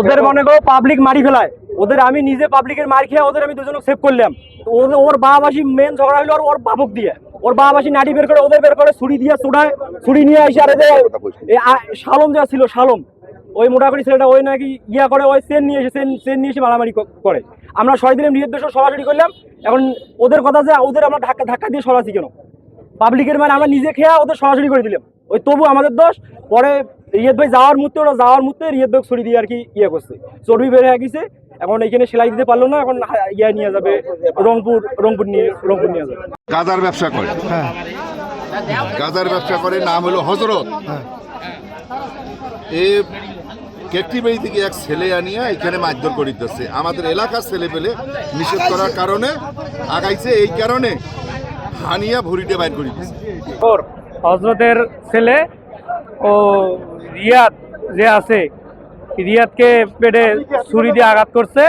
ওদের মনে করো পাবলিক মারি ফেলায়। ওদের আমি নিজে পাবলিকের মার খেয়ে ওদের আমি দুজনকে সেভ করলাম। ওদের ওর বাপ আসি মেন ঝগড়া হলো ওর- ওর বাবক দিয়ে। ওর বাপ আসি নাটি বের করে ওদের বের করে ছুরি দিয়ে চুড়ায় ছুরি নিয়ে আসে আর শালম যা ছিল শালম। ওই মোটামুটি ছেলেটা ওই নাকি ইয়া করে ওই সেন নিয়ে এসে সেন সেন নিয়ে এসে মারামারি করে। আমরা ছয় দিনের নিজের দেশ সরাসরি করলাম। এখন ওদের কথা যে ওদের আমরা ধাক্কা ধাক্কা দিয়ে সরাসরি কেন? পাবলিকের মানে আমরা নিজে খেয়া ওদের সরাসরি করে দিলাম। ওই তবু আমাদের দোষ। পরে রিয়াদ ভাই যাওয়ার মুহূর্তে ওরা যাওয়ার মুহূর্তে রিয়াদ ভাই ছুরি দিয়ে আর কি ইয়ে করছে। চর্বি বের হয়ে গেছে এখন এখানে সেলাই দিতে পারল না এখন ইয়ে নিয়ে যাবে রংপুর রংপুর নিয়ে রংপুর নিয়ে যাবে। গাজার ব্যবসা করে? গাজার ব্যবসা করে নাম হলো হজরত। এ কেট্টিবাড়ি থেকে এক ছেলে আনিয়া এখানে মারধর করিতেছে আমাদের এলাকার ছেলে পেলে নিষেধ করার কারণে আগাইছে এই কারণে হানিয়া ভুড়িতে বাইর করিতেছে ওর হজরতের ছেলে ও রিয়াদ যে আছে রিয়াদকে পেটে ছুরি দিয়ে আঘাত করছে।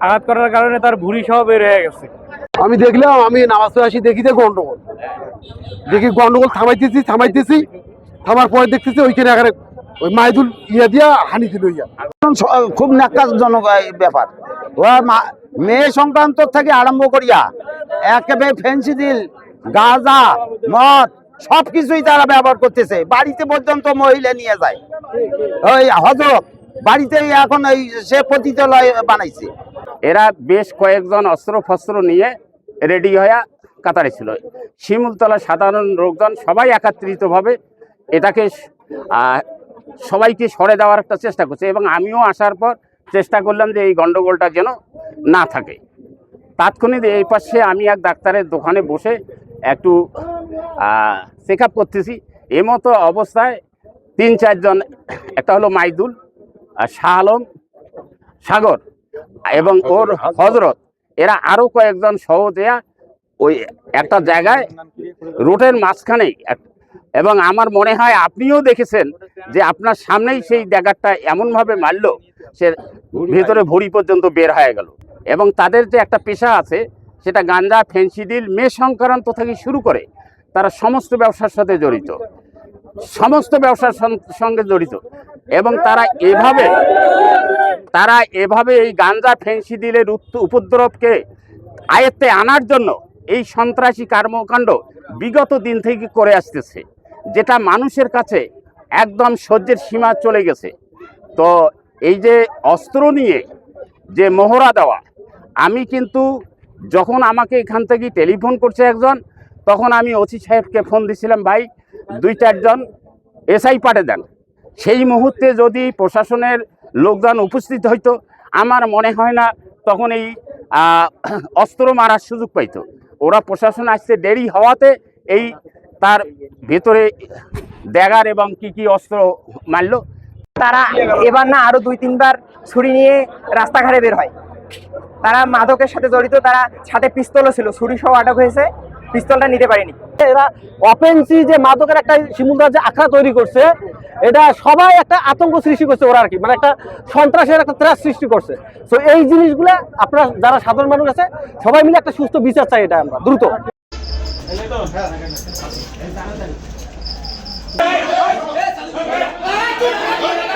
আঘাত করার কারণে তার ভুড়ি সহ বের হয়ে গেছে। আমি দেখলাম আমি নামাজ আসি দেখি যে গন্ডগোল। দেখি গন্ডগোল থামাইতেছি থামাইতেছি। থামার পরে দেখতেছি ওইখানে এখানে ওই মাইদুল ইয়া দিয়া হানি দিল ইয়া। খুব ন্যাক্কারজনক এই ব্যাপার। ওরা মা- মেয়ে সংক্রান্ত থেকে আরম্ভ করিয়া একেবারে ফেন্সি দিল গাঁজা মদ সব কিছুই তারা ব্যবহার করতেছে। বাড়িতে পর্যন্ত মহিলা নিয়ে যায়। ওই হজরত বাড়িতে এখন ওই সে পতিতালয় বানাইছে। এরা বেশ কয়েকজন অস্ত্র ফস্ত্র নিয়ে রেডি হয়ে কাতারে ছিল। শিমুলতলা সাধারণ লোকজন সবাই একাত্রিতভাবে এটাকে সবাইকে সরে দেওয়ার একটা চেষ্টা করছে এবং আমিও আসার পর চেষ্টা করলাম যে এই গন্ডগোলটা যেন না থাকে। তাৎক্ষণিক এই পাশে আমি এক ডাক্তারের দোকানে বসে একটু চেক আপ করতেছি। এমতো অবস্থায় তিন চারজন একটা হলো মাইদুল আর শাহ আলম সাগর এবং ওর হজরত। এরা আরও কয়েকজন সহজেয়া ওই একটা জায়গায় রোডের মাঝখানেই এক- এবং আমার মনে হয় আপনিও দেখেছেন যে আপনার সামনেই সেই জায়গাটা এমনভাবে মারলো সে ভেতরে ভরি পর্যন্ত বের হয়ে গেল। এবং তাদের যে একটা পেশা আছে সেটা গাঞ্জা ফেন্সিডিল মে সংক্রান্ত থেকে শুরু করে তারা সমস্ত ব্যবসার সাথে জড়িত। সমস্ত ব্যবসার সঙ্গে জড়িত। এবং তারা এভাবে তারা এভাবে এই গাঞ্জা ফেন্সিডিলের উপদ্রবকে আয়ত্তে আনার জন্য এই সন্ত্রাসী কর্মকাণ্ড বিগত দিন থেকে করে আসতেছে, যেটা মানুষের কাছে একদম সহ্যের সীমা চলে গেছে। তো এই যে অস্ত্র নিয়ে যে মোহরা দেওয়া, আমি কিন্তু যখন আমাকে এখান থেকে টেলিফোন করছে একজন, তখন আমি ওসি সাহেবকে ফোন দিছিলাম, ভাই দুই চারজন এসআই পাঠে দেন। সেই মুহূর্তে যদি প্রশাসনের লোকজন উপস্থিত হইতো, আমার মনে হয় না তখন এই অস্ত্র মারার সুযোগ পাইতো। ওরা প্রশাসন আসতে দেরি হওয়াতে এই তার ভেতরে দেগার এবং কি কি অস্ত্র মারলো। তারা এবার না আরও দুই তিনবার ছুরি নিয়ে রাস্তাঘাটে বের হয়। তারা মাদকের সাথে জড়িত তারা সাথে পিস্তলও ছিল ছুরি সহ আটক হয়েছে পিস্তলটা নিতে পারেনি এরা অপেন্সি যে মাদকের একটা শিমুলদার যে আখড়া তৈরি করছে এটা সবাই একটা আতঙ্ক সৃষ্টি করছে ওরা আর কি মানে একটা সন্ত্রাসের একটা ত্রাস সৃষ্টি করছে তো এই জিনিসগুলা আপনারা যারা সাধারণ মানুষ আছে সবাই মিলে একটা সুস্থ বিচার চাই এটা আমরা দ্রুত Hey,